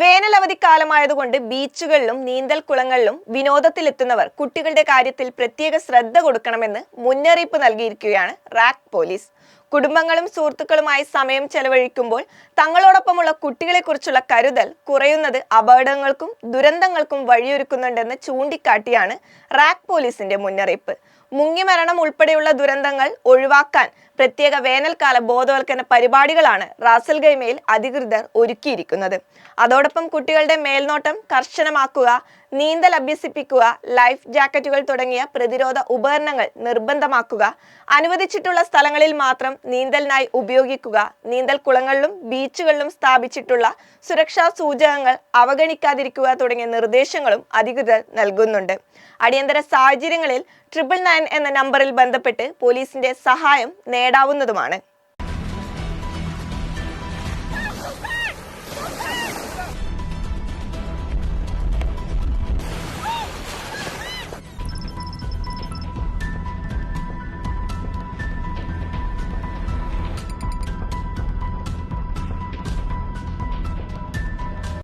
വേനലവധിക്കാലമായതുകൊണ്ട് ബീച്ചുകളിലും നീന്തൽ കുളങ്ങളിലും വിനോദത്തിലെത്തുന്നവർ കുട്ടികളുടെ കാര്യത്തിൽ പ്രത്യേക ശ്രദ്ധ കൊടുക്കണമെന്ന് മുന്നറിയിപ്പ് നൽകിയിരിക്കുകയാണ് റാക്ക് പോലീസ്. കുടുംബങ്ങളും സുഹൃത്തുക്കളുമായി സമയം ചെലവഴിക്കുമ്പോൾ തങ്ങളോടൊപ്പമുള്ള കുട്ടികളെക്കുറിച്ചുള്ള കരുതൽ കുറയുന്നത് അപകടങ്ങൾക്കും ദുരന്തങ്ങൾക്കും വഴിയൊരുക്കുന്നുണ്ടെന്ന് ചൂണ്ടിക്കാട്ടിയാണ് റാക്ക് പോലീസിന്റെ മുന്നറിയിപ്പ്. മുങ്ങിമരണം ഉൾപ്പെടെയുള്ള ദുരന്തങ്ങൾ ഒഴിവാക്കാൻ പ്രത്യേക വേനൽക്കാല ബോധവൽക്കരണ പരിപാടികളാണ് റാസൽ ഗൈമയിൽ അധികൃതർ ഒരുക്കിയിരിക്കുന്നത്. അതോടൊപ്പം കുട്ടികളുടെ മേൽനോട്ടം കർശനമാക്കുക നീന്തൽ അഭ്യസിപ്പിക്കുക ലൈഫ് ജാക്കറ്റുകൾ തുടങ്ങിയ പ്രതിരോധ ഉപകരണങ്ങൾ നിർബന്ധമാക്കുക അനുവദിച്ചിട്ടുള്ള സ്ഥലങ്ങളിൽ മാത്രം നീന്തലിനായി ഉപയോഗിക്കുക നീന്തൽ കുളങ്ങളിലും ബീച്ചുകളിലും സ്ഥാപിച്ചിട്ടുള്ള സുരക്ഷാ സൂചകങ്ങൾ അവഗണിക്കാതിരിക്കുക തുടങ്ങിയ നിർദ്ദേശങ്ങളും അധികൃതർ നൽകുന്നുണ്ട്. അടിയന്തര സാഹചര്യങ്ങളിൽ ട്രിപ്പിൾ നയൻ എന്ന നമ്പറിൽ ബന്ധപ്പെട്ട് പോലീസിന്റെ സഹായം നേടാവുന്നതുമാണ്.